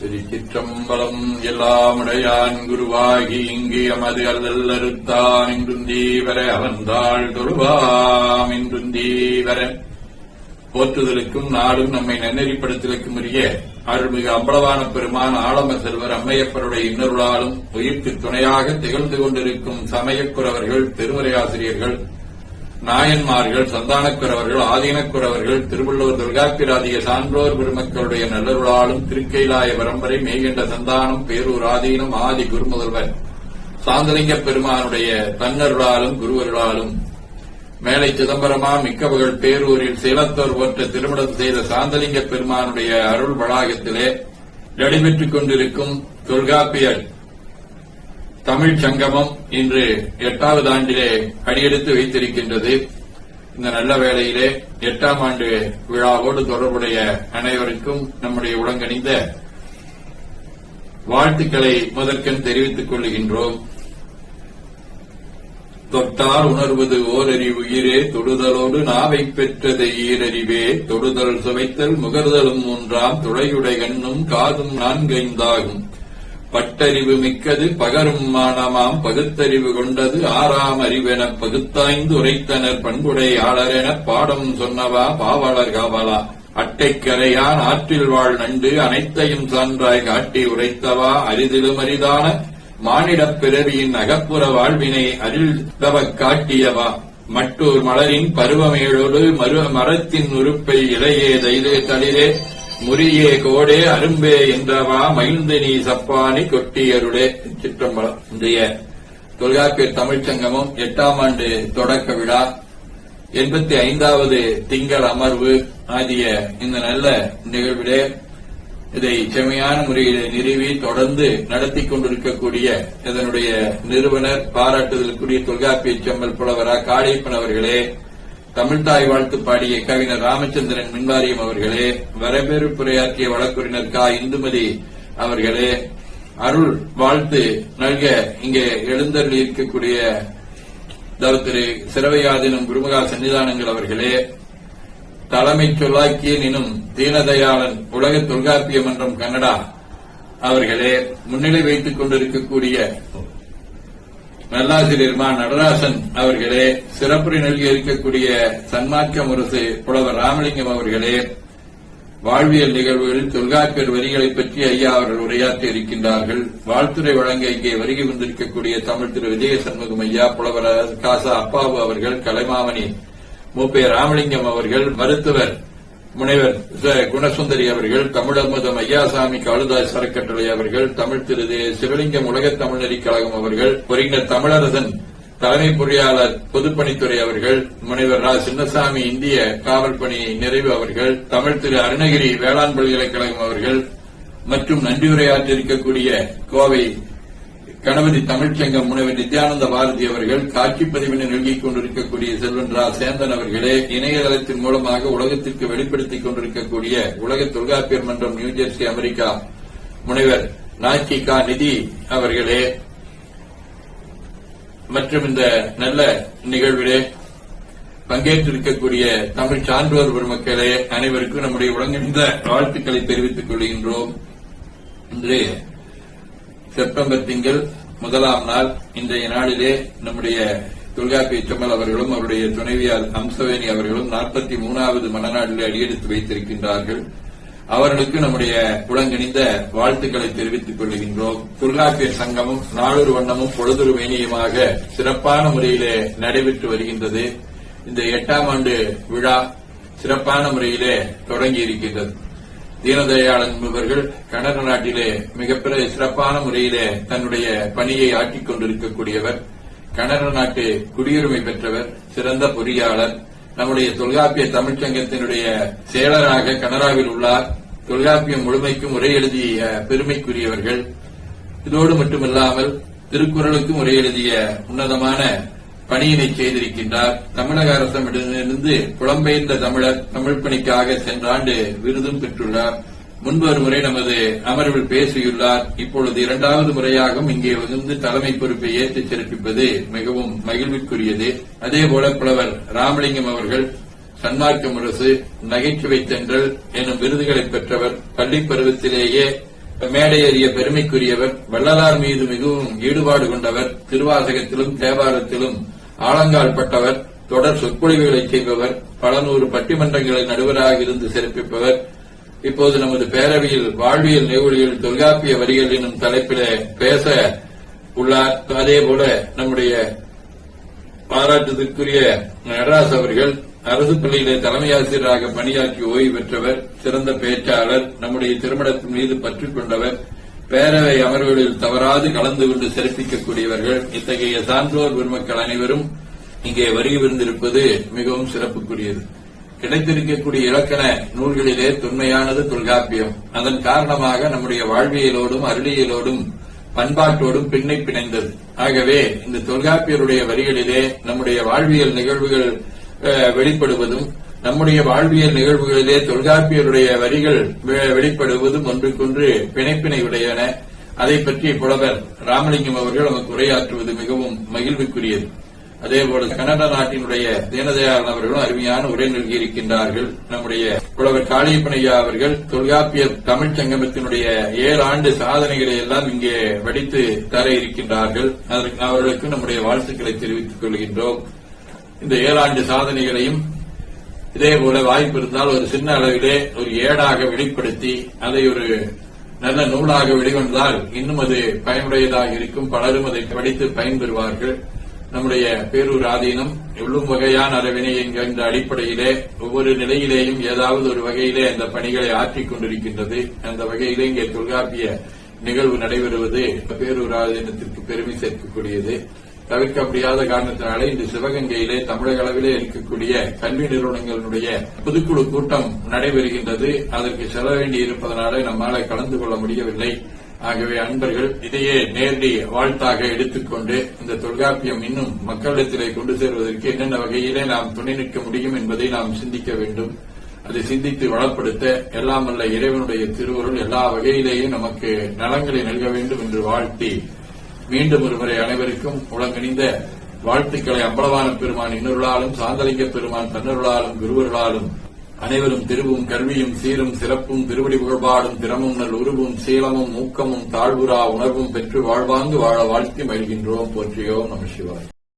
திருச்சிற்றம்பலம் எல்லாமுடையான் குருவாகி இங்கு எமது அல்லல் அறுத்தான் இன்றும் தீவர அவன்தாள் தொழுவாம். இன்றும் தீவர போற்றுதலுக்கும் நாடும் நம்மை நன்னெறிப்படுத்தலுக்கும் உரிய அருள்மிகு அம்பளவான பெருமான் ஆலம செல்வர் அம்மையப்பருடைய இன்னொருளாலும் உயிர்க்கு துணையாக திகழ்ந்து கொண்டிருக்கும் சமயக்குறவர்கள் திருமறையாசிரியர்கள் நாயன்மார்கள் சந்தானக்குறவர்கள் ஆதீனக்குறவர்கள் திருவள்ளுவர் துர்காப்பிராதிய சான்றோர் பெருமக்களுடைய நல்லருளாலும் திருக்கைலாய பரம்பரை மேய்கின்ற சந்தானம் பேரூர் ஆதீனம் ஆதி குருமுதல்வர் சாந்தலிங்க பெருமானுடைய தன்னருளாலும் குருவருளாலும் மேலை சிதம்பரமா மிக்கவர்கள் பேரூரில் சேலத்தோர் போன்ற திருமணம் செய்த சாந்தலிங்க பெருமானுடைய அருள் வளாகத்திலே நடைபெற்றுக் கொண்டிருக்கும் தொல்காப்பியர் தமிழ் சங்கமம் இன்று எட்டாவது ஆண்டிலே அடியெடுத்து வைத்திருக்கின்றது. இந்த நல்ல வேளையிலே எட்டாம் ஆண்டு விழாவோடு தொடர்புடைய அனைவருக்கும் நம்முடைய உடங்கணிந்த வாழ்த்துக்களை முதற்கண் தெரிவித்துக் கொள்கின்றோம். தொட்டால் உணர்வது ஓரறிவு உயிரே தொடுதலோடு நாவை பெற்றதை ஈரறிவே. தொடுதல் சுவைத்தல் முகர்தலும் மூன்றாம் துளையுடை கண்ணும் காதும் நான்கைந்தாகும். பட்டறிவு மிக்கது பகரும் மானமாம் பகுத்தறிவு கொண்டது ஆறாம் அறிவெனப் பகுத்தாய்ந்து உரைத்தனர் பண்புடை ஆளரெனப் பாடம் சொன்னவா பாவாளர் காவலா. அட்டைக்கரையான் ஆற்றில் வாழ் நண்டு அனைத்தையும் சான்றாய் காட்டி உரைத்தவா அரிதிலும் அரிதான மானிடப் பிறவியின் அகப்புற வாழ்வினை அருள்தவக் காட்டியவா. மட்டூர் மலரின் பருவமேழோடு மரு மரத்தின் உறுப்பை இலையே தைலே தளிரே முறியே கோடே அரும்பே என்றவா மகிழ்ந்தனி சப்பானி கொட்டியருளே சிற்றம்பலம் இன்றைய தொல்காப்பியர் தமிழ்ச்சங்கமும் எட்டாம் ஆண்டு தொடக்க விழா. எண்பத்தி ஐந்தாவது திங்கள் அமர்வு ஆகிய இந்த நல்ல நிகழ்விலே இதை செம்மையான முறையில் நிறுவி தொடர்ந்து நடத்தி கொண்டிருக்கக்கூடிய இதனுடைய நிறுவனர் பாராட்டுதலுக்குரிய தொல்காப்பிய செம்மல் புலவரா காடைப்பன் அவர்களே. தமிழ்தாய் வாழ்த்து பாடிய கவிஞர் ராமச்சந்திரன் மின்வாரியம் அவர்களே வரவேற்புரையாற்றிய வழக்குறிஞர் கா. இந்துமதி அவர்களே அருள் வாழ்த்து நல்க இங்கே எழுந்தருளி இருக்கக்கூடிய திரு சிறவையாதினும் குருமகா சன்னிதானங்கள் அவர்களே தலைமை சொல்லாக்கியனும் தீனதயாளன் உலக தொல்காப்பிய மன்றம் கனடா அவர்களே முன்னிலை வைத்துக் கொண்டிருக்கக்கூடிய நல்லாசிரியர் மா நடராசன் அவர்களே சிறப்புரை நல்கி இருக்கக்கூடிய சன்மார்க்க முரசு புலவர் ராமலிங்கம் அவர்களே வாழ்வியல் நிகழ்வுகளில் தொல்காப்பியர் வரிகளை பற்றி ஐயா அவர்கள் உரையாற்றி இருக்கின்றார்கள். வாழ்த்துறை வழங்க இங்கே வருகை வந்திருக்கக்கூடிய தமிழ் திரு விஜய சண்முகம் ஐயா புலவர் காசா அப்பாவு அவர்கள் கலைமாமணி மூப்பைய ராமலிங்கம் அவர்கள் மருத்துவர் முனைவர் குணசுந்தரி அவர்கள் தமிழமுதம் ஐயாசாமி காளிதாஸ் அறக்கட்டளை அவர்கள் தமிழ் திரு. சிவலிங்கம் உலகத் தமிழ்நெறி கழகம் அவர்கள் பொறிஞர் தமிழரசன் தலைமை பொறியாளர் பொதுப்பணித்துறை அவர்கள் முனைவர் ரா. சின்னசாமி இந்திய காவல் பணி நிறைவு அவர்கள் தமிழ் திரு. அருணகிரி வேளாண் பல்கலைக்கழகம் அவர்கள் மற்றும் நன்றியுரையாற்றிருக்கக்கூடிய கோவை கணபதி தமிழ்ச்சங்கம் முனைவர் நித்யானந்த பாரதி அவர்கள் காட்சி பதிவினை நல்கிக் கொண்டிருக்கக்கூடிய செல்வன் ரா சேந்தன் அவர்களே இணையதளத்தின் மூலமாக உலகத்திற்கு வெளிப்படுத்திக் கொண்டிருக்கக்கூடிய உலக தொல்காப்பியர் மன்றம் நியூஜெர்சி அமெரிக்கா முனைவர் நாச்சிகா நிதி அவர்களே. மற்றும் இந்த நல்ல நிகழ்விலே பங்கேற்றிருக்கக்கூடிய தமிழ் சான்றோர் பெருமக்களே அனைவருக்கும் நம்முடைய உடனிருந்த வாழ்த்துக்களை தெரிவித்துக் கொள்கின்றோம். இன்றைய செப்டம்பர் திங்கள் முதலாம் நாள் இன்றைய நாளிலே நம்முடைய தொல்காப்பிய செம்மல் அவர்களும் அவருடைய துணைவியார் அம்சவேணி அவர்களும் நாற்பத்தி மூணாவது மனநாளிலே அடியெடுத்து வைத்திருக்கின்றார்கள். அவர்களுக்கு நம்முடைய உடங்கணிந்த வாழ்த்துக்களை தெரிவித்துக் கொள்கின்றோம். தொல்காப்பியர் சங்கமும் நாளொரு வண்ணமும் பொழுதொரு மேனியுமாக சிறப்பான முறையிலே நடைபெற்று வருகின்றது. இந்த எட்டாம் ஆண்டு விழா சிறப்பான முறையிலே தொடங்கி இருக்கின்றது தீனதயாளன் என்பவர்கள் கனடா நாட்டிலே மிகப்பெரிய சிறப்பான முறையிலே தன்னுடைய பணியை ஆற்றிக் கொண்டிருக்கக்கூடியவர். கனடா நாட்டு குடியுரிமை பெற்றவர் சிறந்த பொறியாளர். நம்முடைய தொல்காப்பிய தமிழ்ச்சங்கத்தினுடைய செயலராக கனடாவில் உள்ளார். தொல்காப்பியம் முழுமைக்கும் உரை எழுதிய பெருமைக்குரியவர்கள். இதோடு மட்டுமில்லாமல் திருக்குறளுக்கும் உரை எழுதிய உன்னதமான பணியினை செய்திருக்கின்றார். தமிழக அரசிடமிருந்து புலம்பெயர்ந்த தமிழர் தமிழ் பணிக்காக சென்ற ஆண்டு விருதும் பெற்றுள்ளார். முன்பு ஒரு முறை நமது அமர்வில் பேசியுள்ளார். இப்பொழுது இரண்டாவது முறையாகவும் இங்கே வந்து தலைமை பொறுப்பை ஏற்று சிறப்பிப்பது மிகவும் மகிழ்விற்குரியது அதேபோல புலவர் ராமலிங்கம் அவர்கள் சன்மார்க்க முரசு நகைச்சுவை தென்றல் எனும் விருதுகளை பெற்றவர் பள்ளி பருவத்திலேயே மேடையேறிய பெருமைக்குரியவர் வள்ளலார் மீது மிகவும் ஈடுபாடு கொண்டவர் திருவாசகத்திலும் தேவாரத்திலும் ஆழங்கால் பட்டவர் தொடர் சொற்பொழிவுகளை செய்பவர் பல நூறு பட்டிமன்றங்களை நடுவராக இருந்து சிறப்பிப்பவர். இப்போது நமது பேரவையில் வாழ்வியல் நெய்வொழியில் தொல்காப்பிய வரிகள் எனும் தலைப்பிலே பேச உள்ளார். அதேபோல நம்முடைய பாராட்டுதற்குரிய நடராஜ் அவர்கள் அரசு பள்ளியிலே தலைமை ஆசிரியராக பணியாற்றி ஓய்வு பெற்றவர் சிறந்த பேச்சாளர் நம்முடைய திருமணத்தின் மீது பற்றுக் கொண்டவர் பேரவை அமர்வுகளில் தவறாது கலந்து கொண்டு சிறப்பிக்கக்கூடியவர்கள் இத்தகைய சான்றோர் பெருமக்கள் அனைவரும் இங்கே வருகை விருந்திருப்பது மிகவும் சிறப்புக்குரியது. கிடைத்திருக்கக்கூடிய இலக்கண நூல்களிலே தொன்மையானது தொல்காப்பியம். அதன் காரணமாக நம்முடைய வாழ்வியலோடும் அருளியலோடும் பண்பாட்டோடும் பின்னை பிணைந்தது. ஆகவே இந்த தொல்காப்பியருடைய வரிகளிலே நம்முடைய வாழ்வியல் நிகழ்வுகள் அஹ், வெளிப்படுவதும் நம்முடைய வாழ்வியல் நிகழ்வுகளிலே தொல்காப்பியருடைய வரிகள் வெ- வெளிப்படுவதும் ஒன்றுக்கொன்று பிணைப்பினை உடையன. அதை பற்றி புலவர் ராமலிங்கம் அவர்கள் நமக்கு உரையாற்றுவது மிகவும் மகிழ்வுக்குரியது. அதேபோல கனடா நாட்டினுடைய தீனதயாளன் அவர்களும் அருமையான உரை நல்கியிருக்கின்றார்கள் நம்முடைய புலவர் காளியப்பனையா அவர்கள் தொல்காப்பிய தமிழ்ச் சங்கமத்தினுடைய ஏழு ஆண்டு சாதனைகளை எல்லாம் இங்கே வடித்து தர இருக்கின்றார்கள். அதற்கு அவர்களுக்கு நம்முடைய வாழ்த்துக்களை தெரிவித்துக் கொள்கின்றோம். இந்த ஏழாண்டு சாதனைகளையும் இதே போல வாய்ப்பு இருந்தால் ஒரு சின்ன அளவிலே ஒரு ஏடாக வெளிப்படுத்தி அதை ஒரு நல்ல நூலாக வெளிவந்தால் இன்னும் அது பயனுடையதாக இருக்கும். பலரும் அதை படித்து பயன்பெறுவார்கள். நம்முடைய பேரூர் ஆதீனம் எள்ளும் வகையான அளவினை என்கின்ற அடிப்படையிலே ஒவ்வொரு நிலையிலேயும் ஏதாவது ஒரு வகையிலே அந்த பணிகளை ஆற்றிக் கொண்டிருக்கின்றது. அந்த வகையிலே இங்கே தொல்காப்பிய நிகழ்வு நடைபெறுவது பேரூர் ஆதீனத்திற்கு பெருமை சேர்க்கக்கூடியது. தவிர்க்க முடியாத காரணத்தினாலே இன்று சிவகங்கையிலே தமிழக அளவிலே இருக்கக்கூடிய கல்வி நிறுவனங்களுடைய பொதுக்குழு கூட்டம் நடைபெறுகின்றது. அதற்கு செல்ல வேண்டி இருப்பதனாலே நம்மால கலந்து கொள்ள முடியவில்லை. ஆகவே அன்பர்கள் இதையே நேரடி வாழ்த்தாக எடுத்துக்கொண்டு இந்த தொல்காப்பியம் இன்னும் மக்களிடத்திலே கொண்டு சேர்வதற்கு என்னென்ன வகையிலே நாம் துணை நிற்க முடியும் என்பதை நாம் சிந்திக்க வேண்டும். அதை சிந்தித்து வளப்படுத்த எல்லாம் அல்ல இறைவனுடைய திருவருள் எல்லா வகையிலேயும் நமக்கு நலங்களை நல்க வேண்டும் என்று வாழ்த்தி மீண்டும் ஒருமுறை அனைவருக்கும் உலகணிந்த வாழ்த்துக்களை அம்பலவான பெருமான் இன்னொருளாலும் சாந்தலிங்க பெருமான் தன்னருளாலும் குருவர்களாலும் அனைவரும் திருவும் கல்வியும் சீரும் சிறப்பும் திருவடி புகழ்பாடும் திறமும் நல் உருவும் சீலமும் ஊக்கமும் தாழ்வுரா உணர்வும் பெற்று வாழ்வாங்கு வாழ வாழ்த்தி மகிழ்கின்றோம். போற்றியோம் நம சிவாய்.